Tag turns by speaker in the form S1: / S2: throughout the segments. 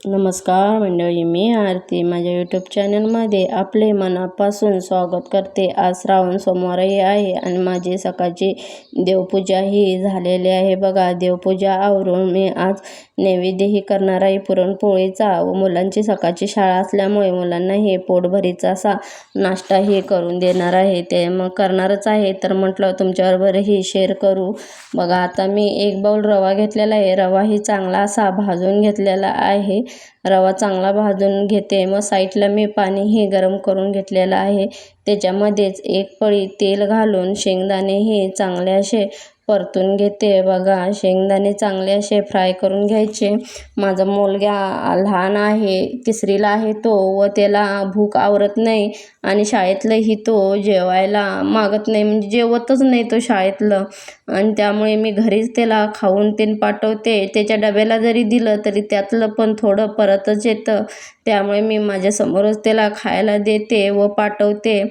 S1: नमस्कार मंडळी मी आरती. माझ्या यूट्यूब चॅनलमध्ये आपले मनापासून स्वागत करते. आज श्रावण सोमवारही आहे आणि माझी सकाळची देवपूजा ही झालेली आहे. बघा देवपूजा आवरून मी आज नैवेद्यही करणार आहे. पुरणपोळीचा व मुलांची सकाळची शाळा असल्यामुळे मुलांना हे पोटभरीचा असा नाश्ताही करून देणार आहे. ते मग करणारच आहे. तर म्हटलं तुमच्याबरोबरही शेअर करू. बघा आता मी एक बाऊल रवा घेतलेला आहे. रवाही चांगला असा भाजून घेतलेला आहे. रवा चांगला भाजून घेते. मग साईडला मी पाणी हे गरम करून घेतलेलं आहे. त्याच्यामध्येच एक पळी तेल घालून शेंगदाणे हे चांगले असे परतून घेते. बघा शेंगदाणे चांगले असे फ्राय करून घ्यायचे. माझा मुलगा लहान आहे तिसरीला आहे तो व त्याला भूक आवरत नाही आणि शाळेतलंही तो जेवायला मागत नाही. म्हणजे जेवतच नाही तो शाळेतलं. आणि त्यामुळे मी घरीच त्याला खाऊन तेन पाठवते. त्याच्या डब्याला जरी दिलं तरी त्यातलं पण थोडं परतच येतं. त्यामुळे मी माझ्यासमोरच त्याला खायला देते व पाठवते.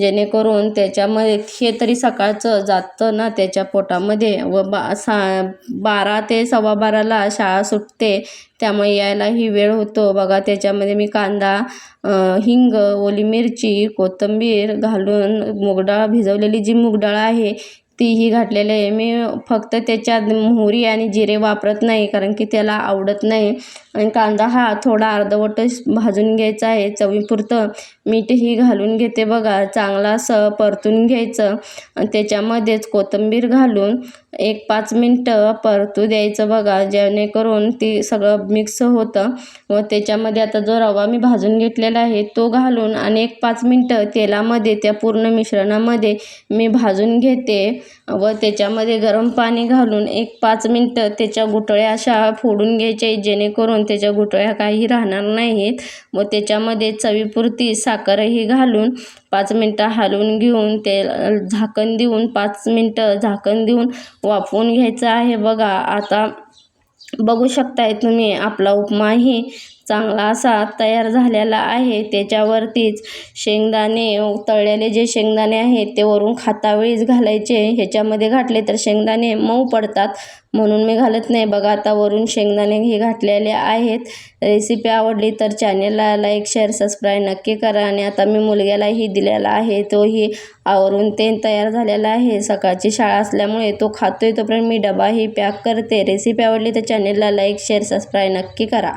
S1: जेणेकरून त्याच्यामध्ये हे तरी सकाळचं जातं ना त्याच्या पोटामध्ये व बा सा बारा ते सव्वा बाराला शाळा सुटते. त्यामुळे यायलाही वेळ होतो. बघा त्याच्यामध्ये मी कांदा हिंग ओली मिरची कोथिंबीर घालून मूगडाळ भिजवलेली जी मूगडाळ आहे तीही घातलेली आहे. मी फक्त त्याच्यात मोहरी आणि जिरे वापरत नाही कारण की त्याला आवडत नाही. आणि कांदा हा थोडा अर्धवटच भाजून घ्यायचा आहे चवीपुरतं. मीठही घालून घेते बघा चांगला असं परतून घ्यायचं. आणि त्याच्यामध्येच कोथिंबीर घालून एक पाच मिनटं परतू द्यायचं बघा जेणेकरून ती सगळं मिक्स होतं. व त्याच्यामध्ये आता जो रवा मी भाजून घेतलेला आहे तो घालून आणि एक पाच मिनटं तेलामध्ये त्या पूर्ण मिश्रणामध्ये मी भाजून घेते. व त्याच्यामध्ये गरम पाणी घालून एक पाच मिनटं त्याच्या गुटळ्या अशा फोडून घ्यायच्या जेणेकरून त्याच्या गुटळ्या काही राहणार नाहीत. व त्याच्यामध्ये चवीपुरती साखरही घालून पाच मिनटं हलवून घेऊन ते झाकण देऊन पाच मिनटं झाकण देऊन वाफवून घ्यायचं आहे. बघा आता बघू शकताय तुम्ही आपला उपमाही चांगला असा तयार झालेला आहे. त्याच्यावरतीच शेंगदाणे तळलेले जे शेंगदाणे आहेत ते वरून खातावेळीच घालायचे. ह्याच्यामध्ये घातले तर शेंगदाणे मऊ पडतात. म्हणून मी घालत नाही. बघा आता वरून शेंगदाणे हे घातलेले आहेत. रेसिपी आवडली तर चॅनेलला लाईक शेअर सबस्क्राईब नक्की करा. आणि आता मी मुलग्यालाही दिलेला आहे. तोही आवरून ते तयार झालेला आहे. सकाळची शाळा असल्यामुळे तो खातोय तोपर्यंत मी डबाही पॅक करते. रेसिपी आवडली तर चॅनेलला लाईक शेअर सबस्क्राईब नक्की करा.